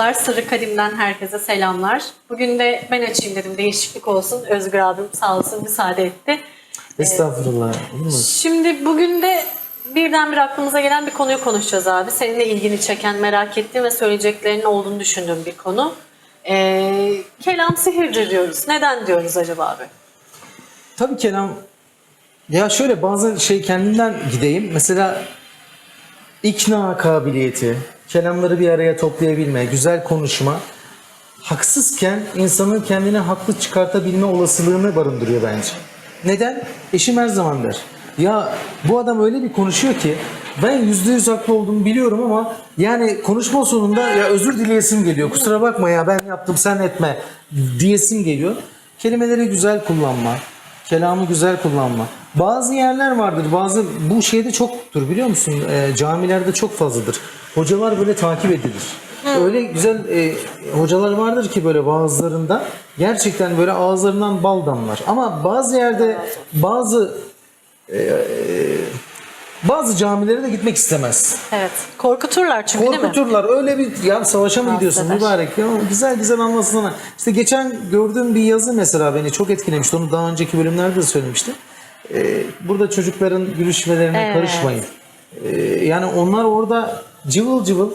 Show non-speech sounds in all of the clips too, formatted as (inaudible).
Merhabalar, Sırrı Kadim'den herkese selamlar. Bugün de ben açayım dedim, değişiklik olsun. Özgür abim sağ olsun müsaade etti. Estağfurullah. Olur mu? Şimdi bugün de birdenbire aklımıza gelen bir konuyu konuşacağız abi. Senin de ilgini çeken, merak ettiğin ve söyleyeceklerinin olduğunu düşündüğüm bir konu. Ee, kelam sihirdir diyoruz. Neden diyoruz acaba abi? Tabii kelam ya şöyle bazı şey kendimden gideyim. Mesela ikna kabiliyeti, kelamları bir araya toplayabilme, güzel konuşma haksızken insanın kendini haklı çıkartabilme olasılığını barındırıyor bence. Neden? Eşim her zaman der. Ya bu adam öyle bir konuşuyor ki ben yüzde yüz haklı olduğumu biliyorum ama yani konuşma sonunda ya özür dileyesim geliyor. Kusura bakma ya ben yaptım sen etme diyesim geliyor. Kelimeleri güzel kullanma, kelamı güzel kullanma. Bazı yerler vardır, bazı bu şeyde çoktur biliyor musun? Ee, camilerde çok fazladır. Hocalar böyle takip edilir. Öyle güzel e, hocalar vardır ki böyle bazılarında gerçekten böyle ağızlarından bal damlar. Ama bazı yerde bazı e, e, bazı camilere de gitmek istemez. Evet. Korkuturlar çünkü değil mi? Korkuturlar. Öyle bir ya savaşa mı gidiyorsun mübarek ya güzel güzel anlatsana. İşte geçen gördüğüm bir yazı mesela beni çok etkilemişti. Onu daha önceki bölümlerde de söylemiştim. Ee, burada çocukların gülüşmelerine Evet. karışmayın. Ee, yani onlar orada cıvıl cıvıl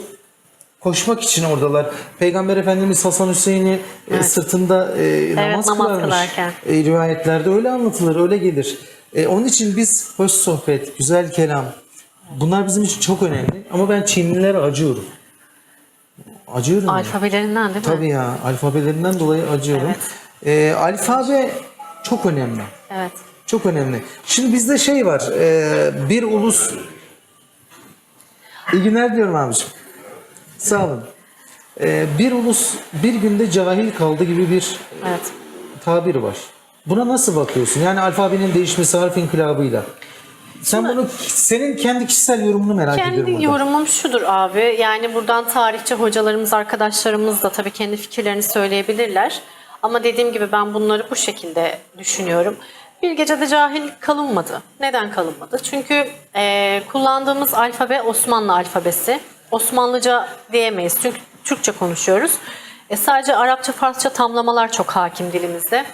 koşmak için oradalar. Peygamber Efendimiz Hasan Hüseyin'i e, sırtında e, namaz, namaz kılarmış. kılarken. E, rivayetlerde öyle anlatılır, öyle gelir. E, onun için biz hoş sohbet, güzel kelam, bunlar bizim için çok önemli. Ama ben Çinlilere acıyorum. Acıyorum. Alfabelerinden değil mi? Tabii ya, alfabelerinden dolayı acıyorum. Evet. E, alfabe çok önemli. Evet. Çok önemli. Şimdi bizde şey var, e, bir ulus... İyi günler diyorum abiciğim. Sağ olun. E, bir ulus bir günde cahil kaldı gibi bir Evet. tabir var. Buna nasıl bakıyorsun? Yani alfabenin değişmesi harf inkılabıyla. Sen bunu senin kendi kişisel yorumunu merak ediyorum. Kendi yorumum şudur abi. Yani buradan tarihçi hocalarımız, arkadaşlarımız da tabii kendi fikirlerini söyleyebilirler. Ama dediğim gibi ben bunları bu şekilde düşünüyorum. Bir gecede cahil kalınmadı. Neden kalınmadı? Çünkü eee, kullandığımız alfabe Osmanlı alfabesi. Osmanlıca diyemeyiz çünkü Türkçe konuşuyoruz. E, sadece Arapça, Farsça tamlamalar çok hakim dilimizde.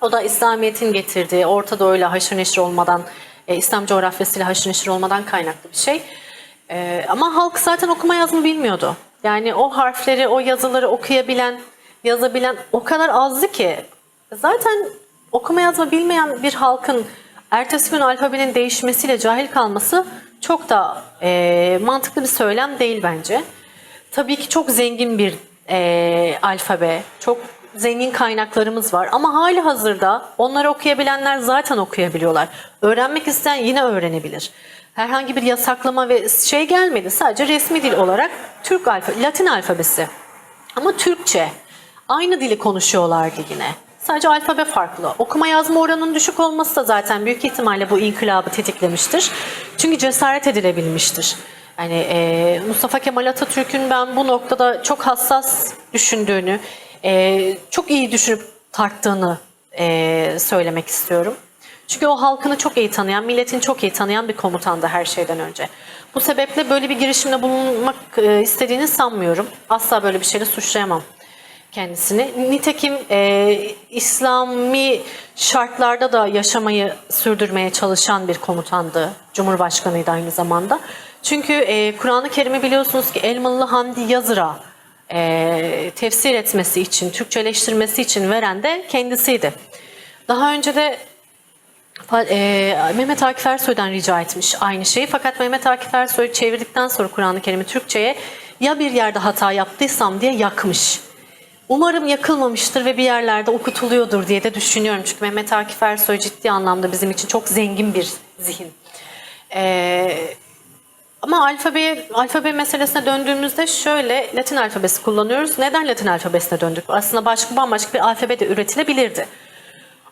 O da İslamiyet'in getirdiği Orta Doğu'yla haşır neşir olmadan, e, İslam coğrafyasıyla haşır neşir olmadan kaynaklı bir şey. E, ama halk zaten okuma yazma bilmiyordu. Yani o harfleri, o yazıları okuyabilen, yazabilen o kadar azdı ki zaten okuma yazma bilmeyen bir halkın ertesi gün alfabenin değişmesiyle cahil kalması çok da e, mantıklı bir söylem değil bence. Tabii ki çok zengin bir e, alfabe, çok zengin kaynaklarımız var. Ama hali hazırda onları okuyabilenler zaten okuyabiliyorlar. Öğrenmek isteyen yine öğrenebilir. Herhangi bir yasaklama ve şey gelmedi. Sadece resmi dil olarak Türk alfa, Latin alfabesi. Ama Türkçe. Aynı dili konuşuyorlardı yine. Sadece alfabe farklı. Okuma yazma oranının düşük olması da zaten büyük ihtimalle bu inkılabı tetiklemiştir. Çünkü cesaret edilebilmiştir. Yani e, Mustafa Kemal Atatürk'ün ben bu noktada çok hassas düşündüğünü, e, çok iyi düşünüp tarttığını e, söylemek istiyorum. Çünkü o halkını çok iyi tanıyan, milletini çok iyi tanıyan bir komutandı her şeyden önce. Bu sebeple böyle bir girişimde bulunmak e, istediğini sanmıyorum. Asla böyle bir şeyle suçlayamam kendisini. Nitekim e, İslami şartlarda da yaşamayı sürdürmeye çalışan bir komutandı. Cumhurbaşkanıydı aynı zamanda. Çünkü e, Kur'an-ı Kerim'i biliyorsunuz ki Elmalı Hamdi Yazır'a e, tefsir etmesi için, Türkçeleştirmesi için veren de kendisiydi. Daha önce de e, Mehmet Akif Ersoy'dan rica etmiş aynı şeyi. Fakat Mehmet Akif Ersoy çevirdikten sonra Kur'an-ı Kerim'i Türkçe'ye ya bir yerde hata yaptıysam diye yakmış. Umarım yakılmamıştır ve bir yerlerde okutuluyordur diye de düşünüyorum. Çünkü Mehmet Akif Ersoy ciddi anlamda bizim için çok zengin bir zihin. Ee, ama alfabe, alfabe meselesine döndüğümüzde şöyle Latin alfabesi kullanıyoruz. Neden Latin alfabesine döndük? Aslında başka bambaşka bir alfabe de üretilebilirdi.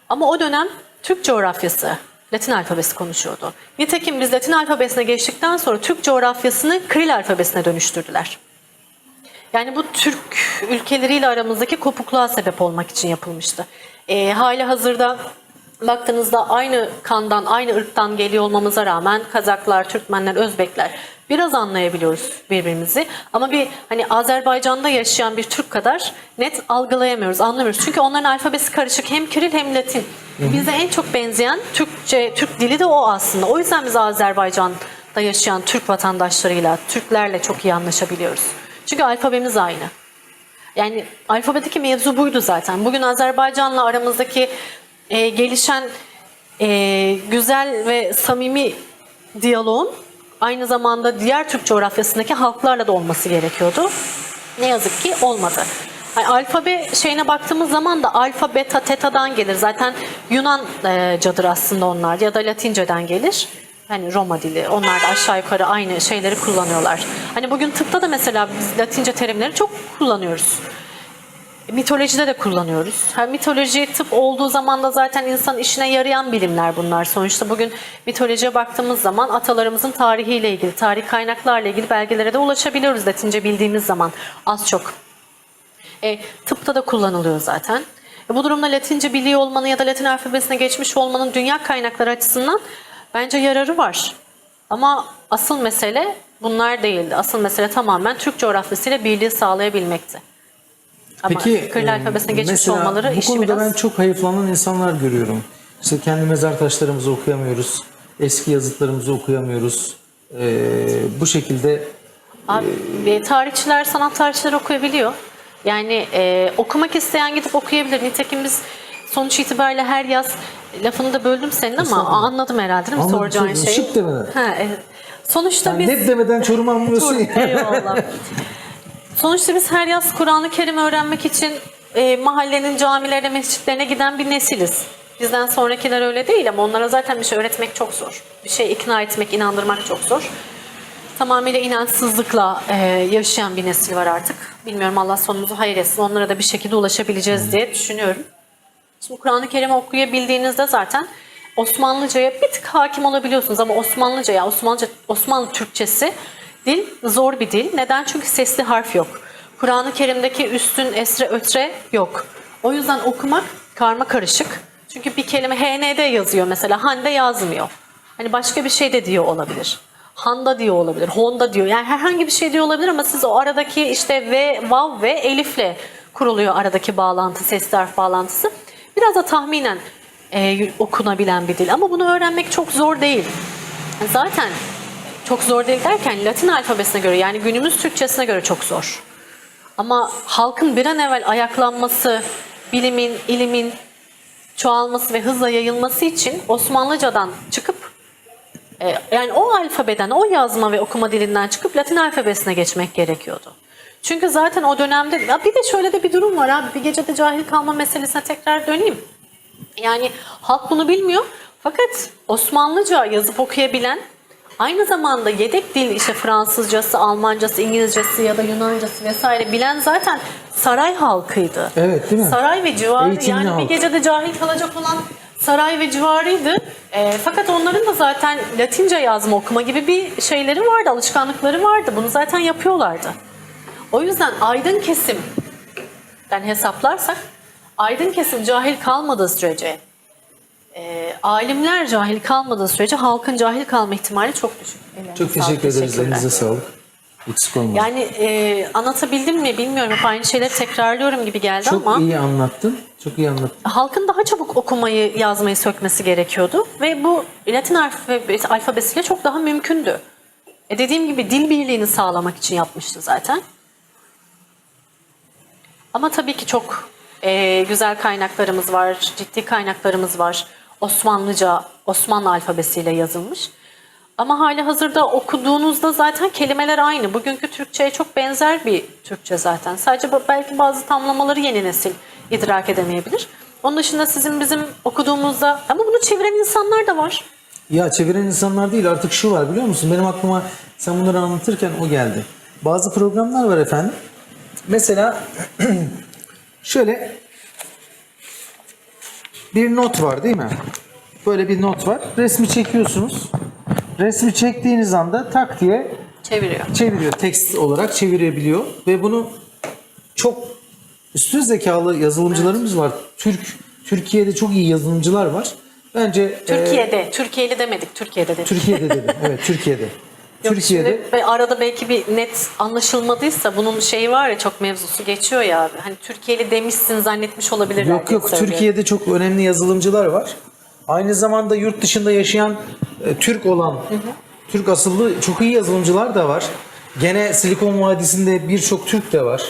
Ama o dönem Türk coğrafyası Latin alfabesi konuşuyordu. Nitekim biz Latin alfabesine geçtikten sonra Türk coğrafyasını Kril alfabesine dönüştürdüler. Yani bu Türk ülkeleriyle aramızdaki kopukluğa sebep olmak için yapılmıştı. E, hali hazırda baktığınızda aynı kandan, aynı ırktan geliyor olmamıza rağmen Kazaklar, Türkmenler, Özbekler Biraz anlayabiliyoruz birbirimizi. Ama bir hani Azerbaycan'da yaşayan bir Türk kadar net algılayamıyoruz, anlamıyoruz. Çünkü onların alfabesi karışık. Hem Kiril hem Latin. Bize en çok benzeyen Türkçe, Türk dili de o aslında. O yüzden biz Azerbaycan'da yaşayan Türk vatandaşlarıyla, Türklerle çok iyi anlaşabiliyoruz. Çünkü alfabemiz aynı. Yani alfabedeki mevzu buydu zaten. Bugün Azerbaycan'la aramızdaki e, gelişen e, güzel ve samimi diyaloğun aynı zamanda diğer Türk coğrafyasındaki halklarla da olması gerekiyordu. Ne yazık ki olmadı. Yani alfabe şeyine baktığımız zaman da alfa, beta, teta'dan gelir. Zaten Yunancadır aslında onlar ya da Latinceden gelir. Hani Roma dili. Onlar da aşağı yukarı aynı şeyleri kullanıyorlar. Hani bugün tıpta da mesela biz Latince terimleri çok kullanıyoruz. Mitolojide de kullanıyoruz. Hem mitoloji tıp olduğu zaman da zaten insan işine yarayan bilimler bunlar. Sonuçta bugün mitolojiye baktığımız zaman atalarımızın tarihiyle ilgili, tarih kaynaklarla ilgili belgelere de ulaşabiliyoruz Latince bildiğimiz zaman az çok. E, tıpta da kullanılıyor zaten. E, bu durumda Latince biliyor olmanın ya da Latin alfabesine geçmiş olmanın dünya kaynakları açısından bence yararı var. Ama asıl mesele bunlar değildi. Asıl mesele tamamen Türk coğrafyasıyla birliği sağlayabilmekti. Ama Peki Kiril e, alfabesine geçmiş mesela olmaları bu konuda biraz... ben çok hayıflanan insanlar görüyorum. İşte kendi mezar taşlarımızı okuyamıyoruz. Eski yazıtlarımızı okuyamıyoruz. E, bu şekilde Abi, e, tarihçiler, sanat tarihçileri okuyabiliyor. Yani e, okumak isteyen gidip okuyabilir. Nitekim biz sonuç itibariyle her yaz lafını da böldüm senin ama anladım herhalde değil mi Anladım, soracağın sordum. şeyi? Şık demeden. Ha, evet. Sonuçta yani biz... net demeden çorum anlıyorsun ya. Eyvallah. Sonuçta biz her yaz Kur'an-ı Kerim öğrenmek için e, mahallenin camilerine, mescitlerine giden bir nesiliz. Bizden sonrakiler öyle değil ama onlara zaten bir şey öğretmek çok zor. Bir şey ikna etmek, inandırmak çok zor. Tamamıyla inançsızlıkla e, yaşayan bir nesil var artık. Bilmiyorum Allah sonumuzu hayır etsin. Onlara da bir şekilde ulaşabileceğiz diye düşünüyorum. Şimdi Kur'an-ı Kerim'i okuyabildiğinizde zaten Osmanlıca'ya bir tık hakim olabiliyorsunuz ama Osmanlıca ya Osmanlıca Osmanlı Türkçesi dil zor bir dil. Neden? Çünkü sesli harf yok. Kur'an-ı Kerim'deki üstün, esre, ötre yok. O yüzden okumak karma karışık. Çünkü bir kelime HND yazıyor mesela, Hande yazmıyor. Hani başka bir şey de diyor olabilir. Handa diyor olabilir, Honda diyor. Yani herhangi bir şey diyor olabilir ama siz o aradaki işte ve, vav ve elifle kuruluyor aradaki bağlantı, sesli harf bağlantısı. Biraz da tahminen e, okunabilen bir dil ama bunu öğrenmek çok zor değil. Zaten çok zor değil derken Latin alfabesine göre yani günümüz Türkçesine göre çok zor. Ama halkın bir an evvel ayaklanması, bilimin, ilimin çoğalması ve hızla yayılması için Osmanlıcadan çıkıp e, yani o alfabeden, o yazma ve okuma dilinden çıkıp Latin alfabesine geçmek gerekiyordu. Çünkü zaten o dönemde ya bir de şöyle de bir durum var abi bir gecede cahil kalma meselesine tekrar döneyim. Yani halk bunu bilmiyor. Fakat Osmanlıca yazıp okuyabilen aynı zamanda yedek dil işte Fransızcası, Almancası, İngilizcesi ya da Yunancası vesaire bilen zaten saray halkıydı. Evet, değil mi? Saray ve civarı Eğitimli yani halk. bir gecede cahil kalacak olan saray ve civarıydı. E, fakat onların da zaten Latince yazma okuma gibi bir şeyleri vardı, alışkanlıkları vardı. Bunu zaten yapıyorlardı. O yüzden aydın kesimden hesaplarsak aydın kesim cahil kalmadığı sürece e, alimler cahil kalmadığı sürece halkın cahil kalma ihtimali çok düşük. Ellerine Çok teşekkür ederiz. Elinize sağlık. Eksik olmayın. Yani e, anlatabildim mi bilmiyorum. Hep aynı şeyleri tekrarlıyorum gibi geldi Çok ama iyi anlattın. Çok iyi anlattın. halkın daha çabuk okumayı, yazmayı sökmesi gerekiyordu. Ve bu Latin alfabe- alfabesiyle çok daha mümkündü. E dediğim gibi dil birliğini sağlamak için yapmıştı zaten. Ama tabii ki çok e, güzel kaynaklarımız var, ciddi kaynaklarımız var. Osmanlıca, Osmanlı alfabesiyle yazılmış. Ama hali hazırda okuduğunuzda zaten kelimeler aynı. Bugünkü Türkçe'ye çok benzer bir Türkçe zaten. Sadece belki bazı tamlamaları yeni nesil idrak edemeyebilir. Onun dışında sizin bizim okuduğumuzda ama bunu çeviren insanlar da var. Ya çeviren insanlar değil artık şu var biliyor musun? Benim aklıma sen bunları anlatırken o geldi. Bazı programlar var efendim. Mesela (clears throat) şöyle bir not var değil mi? Böyle bir not var. Resmi çekiyorsunuz. Resmi çektiğiniz anda tak diye Çeviriyor. çeviriyor. Tekst olarak çevirebiliyor ve bunu çok üstün zekalı yazılımcılarımız var. Türk Türkiye'de çok iyi yazılımcılar var. Bence e, Türkiye'de, Türkiye'li demedik, Türkiye'de dedik. Türkiye'de dedim. Evet Türkiye'de. (laughs) Yok, Türkiye'de şimdi arada belki bir net anlaşılmadıysa bunun şeyi var ya çok mevzusu geçiyor ya. Hani Türkiye'li demişsin zannetmiş olabilirler. Yok yok söylüyorum. Türkiye'de çok önemli yazılımcılar var. Aynı zamanda yurt dışında yaşayan e, Türk olan, Türk asıllı çok iyi yazılımcılar da var. Gene Silikon Vadisi'nde birçok Türk de var.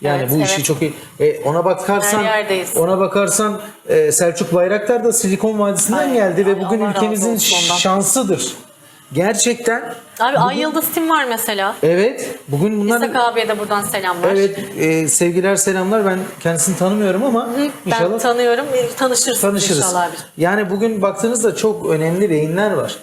Yani Evet, bu işi evet. çok iyi. E, ona bakarsan, ona bakarsan e, Selçuk Bayraktar da Silikon Vadisi'nden Aynen. geldi ve bugün Allah ülkemizin şansıdır. Gerçekten. Abi Ay Yıldız Tim var mesela. Evet. Bugün bunlar İshak abiye de buradan selamlar. Evet, e, sevgiler selamlar. Ben kendisini tanımıyorum ama Ben inşallah tanıyorum. e, Tanışırsınız tanışırız. inşallah abi. Yani bugün baktığınızda çok önemli beyinler var.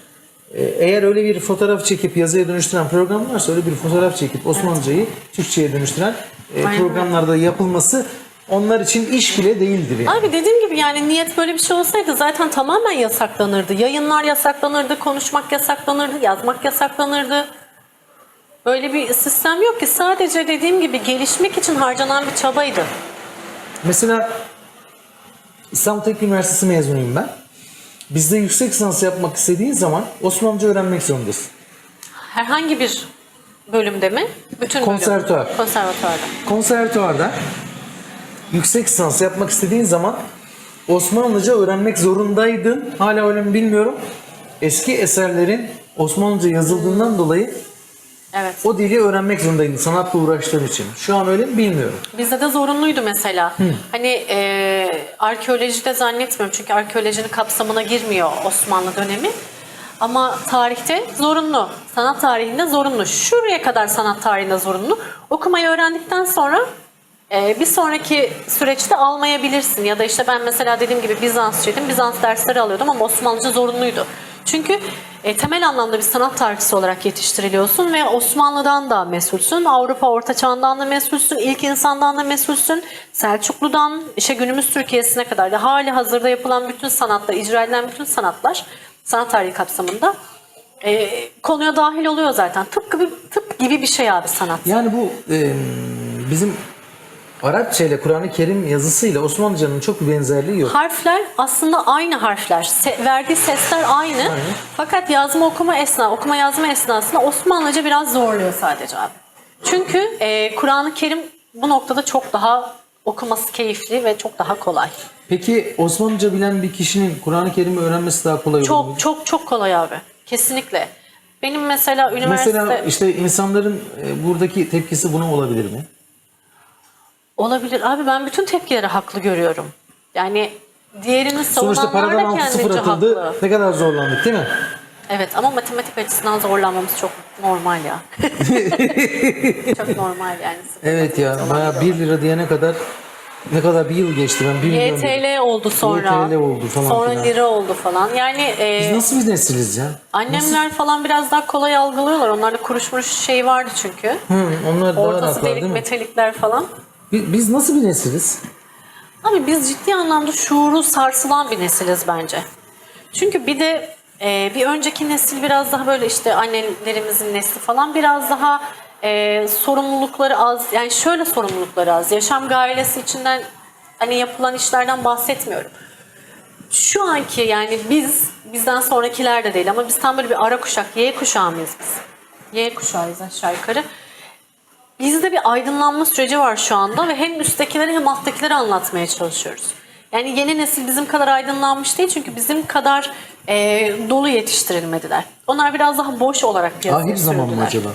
Ee, Eğer öyle bir fotoğraf çekip yazıya dönüştüren program varsa öyle bir fotoğraf çekip Osmanlıcayı Türkçe'ye dönüştüren e, Aynen programlarda yapılması onlar için iş bile değildir yani. Abi dediğim gibi yani niyet böyle bir şey olsaydı zaten tamamen yasaklanırdı. Yayınlar yasaklanırdı, konuşmak yasaklanırdı, yazmak yasaklanırdı. Böyle bir sistem yok ki sadece dediğim gibi gelişmek için harcanan bir çabaydı. Mesela İstanbul Teknik Üniversitesi mezunuyum ben. Bizde yüksek lisans yapmak istediğin zaman Osmanlıca öğrenmek zorundasın. Herhangi bir bölümde mi? Bütün bölüm. Konservatuar. Konservatuarda. konservatuvarda yüksek lisans yapmak istediğin zaman Osmanlıca öğrenmek zorundaydın. Hala öyle mi bilmiyorum. Eski eserlerin Osmanlıca yazıldığından dolayı Evet. o dili öğrenmek zorundaydın sanatla uğraştığın için. Şu an öyle mi bilmiyorum. Bizde de zorunluydu mesela. Hani e, arkeolojide zannetmiyorum çünkü arkeolojinin kapsamına girmiyor Osmanlı dönemi. Ama tarihte zorunlu. Sanat tarihinde zorunlu. Şuraya kadar sanat tarihinde zorunlu. Okumayı öğrendikten sonra e, bir sonraki süreçte almayabilirsin. Ya da işte ben mesela dediğim gibi Bizansçıydım. Bizans dersleri alıyordum ama Osmanlıca zorunluydu. Çünkü e, temel anlamda bir sanat tarihçisi olarak yetiştiriliyorsun ve Osmanlı'dan da mesulsün, Avrupa Orta Çağ'ından da mesulsün, ilk insandan da mesulsün, Selçuklu'dan işte günümüz Türkiye'sine kadar da hali hazırda yapılan bütün sanatlar, icra edilen bütün sanatlar sanat tarihi kapsamında e, konuya dahil oluyor zaten. Tıpkı bir, tıp gibi bir şey abi sanat. Yani bu e, bizim Arapça ile Kur'an-ı Kerim yazısıyla Osmanlıcanın çok bir benzerliği yok. Harfler aslında aynı harfler. Se- verdiği sesler aynı. Fakat yazma okuma esna, okuma yazma esnasında Osmanlıca biraz zorluyor sadece abi. Çünkü e, Kur'an-ı Kerim bu noktada çok daha okuması keyifli ve çok daha kolay. Peki Osmanlıca bilen bir kişinin Kur'an-ı Kerim'i öğrenmesi daha kolay olur mu? Çok çok çok kolay abi. Kesinlikle. Benim mesela üniversite Mesela işte insanların e, buradaki tepkisi buna olabilir mi? Olabilir. Abi ben bütün tepkileri haklı görüyorum. Yani diğerini Sonuçta savunanlar paradan da altı sıfır kendince atıldı. haklı. Ne kadar zorlandık değil mi? Evet ama matematik açısından zorlanmamız çok normal ya. (laughs) çok normal yani. Evet ya bayağı zorlanıyor. 1 lira diyene kadar ne kadar bir yıl geçti ben 1 milyon. YTL oldu sonra. YTL oldu falan Sonra filan. lira oldu falan. Yani e, Biz nasıl bir nesiliz ya? annemler falan biraz daha kolay algılıyorlar. Onlarda kuruş muruş şey vardı çünkü. Hı, onlar daha Ortası rahatlar delik değil mi? metalikler falan. Biz, nasıl bir nesiliz? Abi biz ciddi anlamda şuuru sarsılan bir nesiliz bence. Çünkü bir de e, bir önceki nesil biraz daha böyle işte annelerimizin nesli falan biraz daha e, sorumlulukları az. Yani şöyle sorumlulukları az. Yaşam gailesi içinden hani yapılan işlerden bahsetmiyorum. Şu anki yani biz, bizden sonrakiler de değil ama biz tam böyle bir ara kuşak, Y kuşağı mıyız biz? Y kuşağıyız aşağı yukarı. Bizde bir aydınlanma süreci var şu anda ve hem üsttekileri hem alttakileri anlatmaya çalışıyoruz. Yani yeni nesil bizim kadar aydınlanmış değil çünkü bizim kadar e, dolu yetiştirilmediler. Onlar biraz daha boş olarak piyasaya Ahir zaman mı acaba?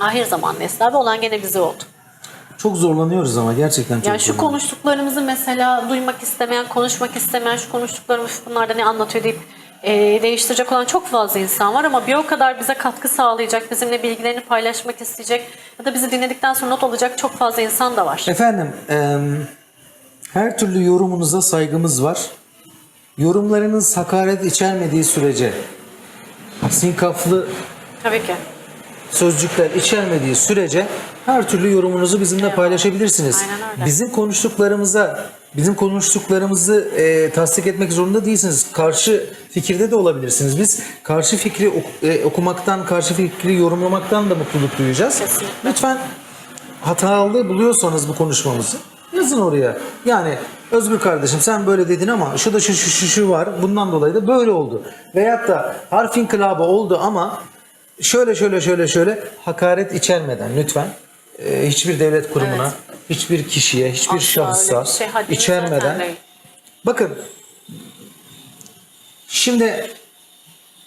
Ahir zaman nesli abi olan gene bize oldu. Çok zorlanıyoruz ama gerçekten çok Yani şu konuştuklarımızı mesela duymak istemeyen, konuşmak istemeyen, şu konuştuklarımız bunlarda ne anlatıyor deyip e, değiştirecek olan çok fazla insan var ama bir o kadar bize katkı sağlayacak, bizimle bilgilerini paylaşmak isteyecek ya da bizi dinledikten sonra not alacak çok fazla insan da var. Efendim, em, her türlü yorumunuza saygımız var. Yorumlarınız hakaret içermediği sürece, sinkaflı Tabii ki. sözcükler içermediği sürece her türlü yorumunuzu bizimle paylaşabilirsiniz. Aynen öyle. Bizim konuştuklarımıza, bizim konuştuklarımızı e, tasdik etmek zorunda değilsiniz. Karşı fikirde de olabilirsiniz. Biz karşı fikri ok- e, okumaktan, karşı fikri yorumlamaktan da mutluluk duyacağız. Kesinlikle. Lütfen hatalı buluyorsanız bu konuşmamızı yazın oraya. Yani Özgür kardeşim sen böyle dedin ama şu da şu şu şu, şu var. Bundan dolayı da böyle oldu. Veyahut da harf inkılabı oldu ama şöyle şöyle şöyle şöyle hakaret içermeden lütfen e, hiçbir devlet kurumuna, Evet. Hiçbir kişiye, hiçbir Asla şahsa şey içermeden. Bakın şimdi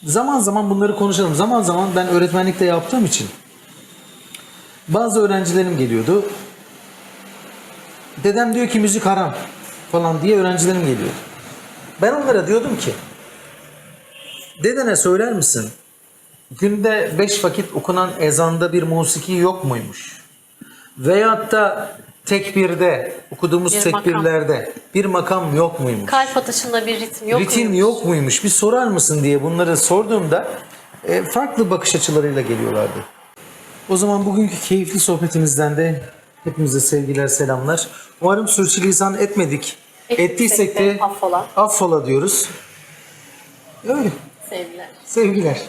zaman zaman bunları konuşalım. Zaman zaman ben öğretmenlikte yaptığım için bazı öğrencilerim geliyordu. Dedem diyor ki müzik haram falan diye öğrencilerim geliyordu. Ben onlara diyordum ki dedene söyler misin? Günde beş vakit okunan ezanda bir musiki yok muymuş? Veyahut da tekbirde, okuduğumuz Bir makam. tekbirlerde bir makam yok muymuş? Kalp atışında bir ritim yok Ritim muymuş? yok muymuş? Bir sorar mısın diye bunları sorduğumda e, farklı bakış açılarıyla geliyorlardı. O zaman bugünkü keyifli sohbetimizden de hepinize sevgiler, selamlar. Umarım sürçülisan etmedik. Ettiysek Ettiysek de de affola. affola diyoruz. Öyle. Sevgiler. Sevgiler.